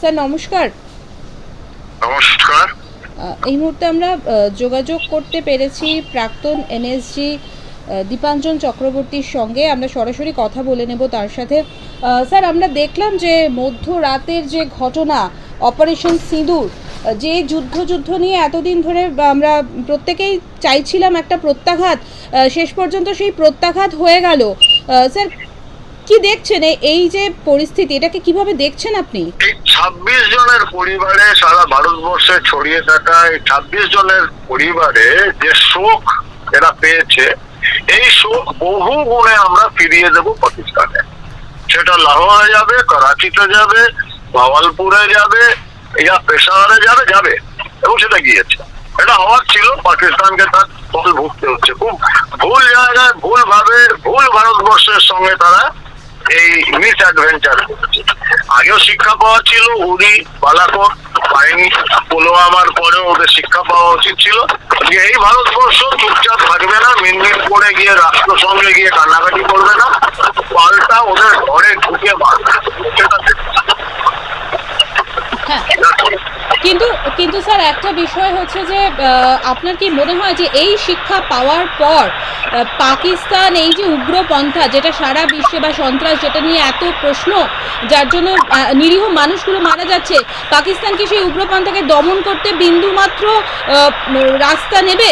Sir নমস্কার। নমস্কার। এই মুহূর্তে আমরা যোগাযোগ করতে পেরেছি প্রাক্তন এনএসজি দীপাঞ্জন চক্রবর্তীর সঙ্গে। আমরা সরাসরি কথা বলে নেব তার সাথে। স্যার আমরা দেখলাম যে মধ্যরাতের যে ঘটনা অপারেশন সিঁদুর যে যুদ্ধ যুদ্ধ নিয়ে এতদিন ধরে আমরা প্রত্যেকেই চাইছিলাম একটা প্রত্যাঘাত শেষ পর্যন্ত সেই প্রত্যাঘাত হয়ে গেল। স্যার কি দেখছেন? এই- যে পরিস্থিতি, এটাকে কীভাবে দেখছেন আপনি? ছাব্বিশ জনের পরিবারে সারা ভারতবর্ষে ছড়িয়ে থাকা এই ছাব্বিশ জনের পরিবারে যে শোক এরা পেয়েছে, এই শোক বহু গুণে আমরা ফিরিয়ে দেব পাকিস্তানে। সেটা লাহোরে যাবে, করাচিতে যাবে ভাওয়ালপুরে যাবে, ইয়া পেশাওয়ারে যাবে যাবে, এবং সেটা গিয়েছে। এটা হওয়ার ছিল, পাকিস্তানকে তার ফল ভুগতে হচ্ছে। খুব ভুল জায়গায় ভুল ভাবে ভুল ভারতবর্ষের সঙ্গে তারা এই মিস অ্যাডভেঞ্চার আগেও শিক্ষা পাওয়া ছিল উড়ি বালাকোট পায়নি, পুলওয়ামার পরেও ওদের শিক্ষা পাওয়া উচিত ছিল। যে এই ভারতবর্ষ চুপচাপ থাকবে না, মিনমিন করে গিয়ে রাষ্ট্রসংঘে গিয়ে কান্নাকাটি করবে না, পাল্টা ওদের ঘরে ঢুকে মারবে সেটা হ্যাঁ কিন্তু স্যার একটা বিষয় হচ্ছে যে আপনার কি মনে হয় যে এই শিক্ষা পাওয়ার পর পাকিস্তান এই যে উগ্রপন্থা যেটা সারা বিশ্বে বা সন্ত্রাস যেটা নিয়ে এত প্রশ্ন যার জন্য নিরীহ মানুষগুলো মারা যাচ্ছে পাকিস্তান কি সেই উগ্রপন্থাকে দমন করতে বিন্দুমাত্র আহ, রাস্তা নেবে?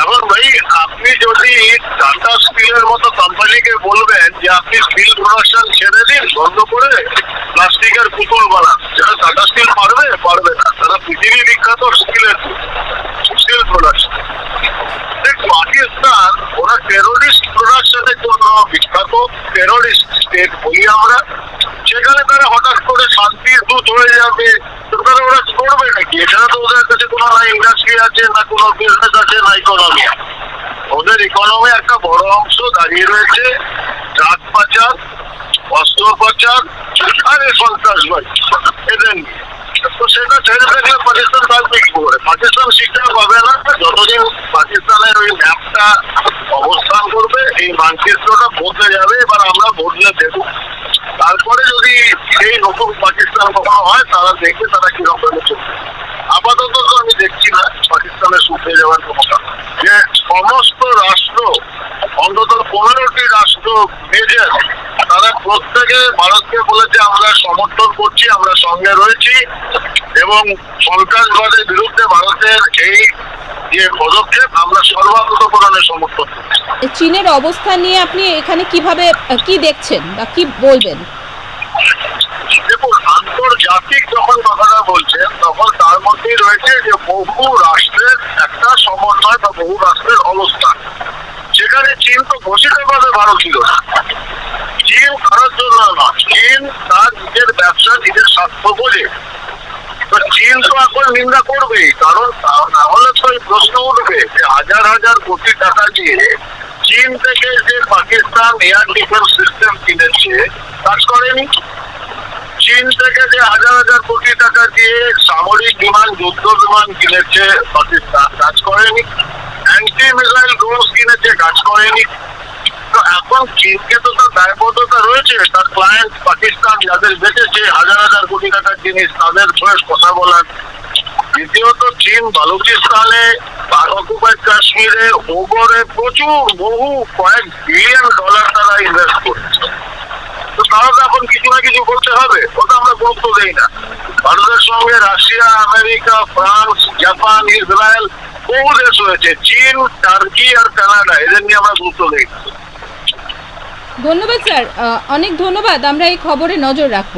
এখন ভাই আপনি যদি টাটা স্টিলের মতো কোম্পানিকে বলবেন যে আপনি স্টিল প্রোডাকশন ছেড়ে দিন বন্ধ করে প্লাস্টিকের পুতুল বানান সেটা টাটা স্টিল পারবে পারবে না তারা পৃথিবী বিখ্যাত স্টিলের স্টিল প্রোডাকশন পাকিস্তান ওরা টেরোরিস্ট প্রোডাকশনের জন্য বিখ্যাত টেরোরিস্ট স্টেট বলি আমরা। সেখানে তারা হঠাৎ করে শান্তির দূত হয়ে যাবে। তারা ওরা করবে নাকি? এখানে তো ওদের কাছে কোনো না ইন্ডাস্ট্রি আছে, না কোনো বিজনেস আছে, না ইকোনমি ওদের ইকোনমি একটা বড় অংশ দাঁড়িয়ে রয়েছে। জাত পাচার, অস্ত্র পাচার আর এই সন্ত্রাসবাদ এদের। তো সেটা ছেড়ে থাকলে পাকিস্তান থাকবে কি করে। পাকিস্তান শিক্ষা পাবে না। যতদিন পাকিস্তানের ওই ম্যাপটা অবস্থান করবে, এই মানচিত্রটা বদলে যাবে, এবার আমরা বদলে দেবো। তারপরে যদি এই নতুন পাকিস্তান কখনো হয়, তারা দেখবে তারা কীরকম আপাতত তো আমি দেখছি না, পাকিস্তানের সুখে যাওয়ার কারণ। যে সমস্ত রাষ্ট্র, অন্তত পনেরোটি রাষ্ট্র মেজর তারা প্রত্যেকে ভারতকে বলেছে, আমরা সমর্থন করছি, আমরা সঙ্গে রয়েছি। এবং সন্ত্রাসবাদের বিরুদ্ধে ভারতের এই যে পদক্ষেপ আমরা সর্বান্তকরণের সমর্থন চীনের অবস্থান নিয়ে আপনি এখানে কীভাবে কি দেখছেন বা কি বলবেন? দেখুন আন্তর্জাতিক যখন কথাটা বলছেন তখন তার মধ্যেই রয়েছে যে বহু রাষ্ট্রের একটা সমন্বয় বা বহু রাষ্ট্রের অবস্থান সেখানে চীন তো ঘোষিতভাবে ভারত ছিল না। চীন কারোর জন্য না চীন তার নিজের ব্যবসা নিজের স্বার্থ বোঝে তো চীন এখন নিন্দা করবেই কারণ না হলে তো এই প্রশ্ন উঠবে যে হাজার হাজার কোটি টাকা দিয়ে চীন থেকে যে পাকিস্তান এয়ার ডিফেন্স সিস্টেম কিনেছে, কাজ করেনি। চীন থেকে যে হাজার হাজার কোটি টাকা দিয়ে সামরিক বিমান, যুদ্ধ বিমান কিনেছে পাকিস্তান, কাজ করেনি। অ্যান্টি মিসাইল ড্রোনস কিনেছে, কাজ করেনি। তো এখন চীনকে তো তার দায়বদ্ধতা রয়েছে, তার ক্লায়েন্ট পাকিস্তান, যাদের বেঁচেছে, হাজার হাজার কোটি টাকার জিনিস, তাদের হয়ে কথা বলার। দ্বিতীয়ত, চীন, বালুচিস্তানে অকুপাইড কাশ্মীরে, ওগরে প্রচুর, বহু, কয়েক বিলিয়ন ডলার তারা ইনভেস্ট করছে। তো তাহলে এখন কিছু না কিছু করতে হবে, ওটা আমরা গুরুত্ব দেই না। ভারতের সঙ্গে Russia, America, France, Japan, Israel, বহু দেশ রয়েছে, চীন, টার্কি আর কানাডা, এদের নিয়ে আমরা গুরুত্ব দিই ধন্যবাদ স্যার। অনেক ধন্যবাদ। আমরা এই খবরে নজর রাখব।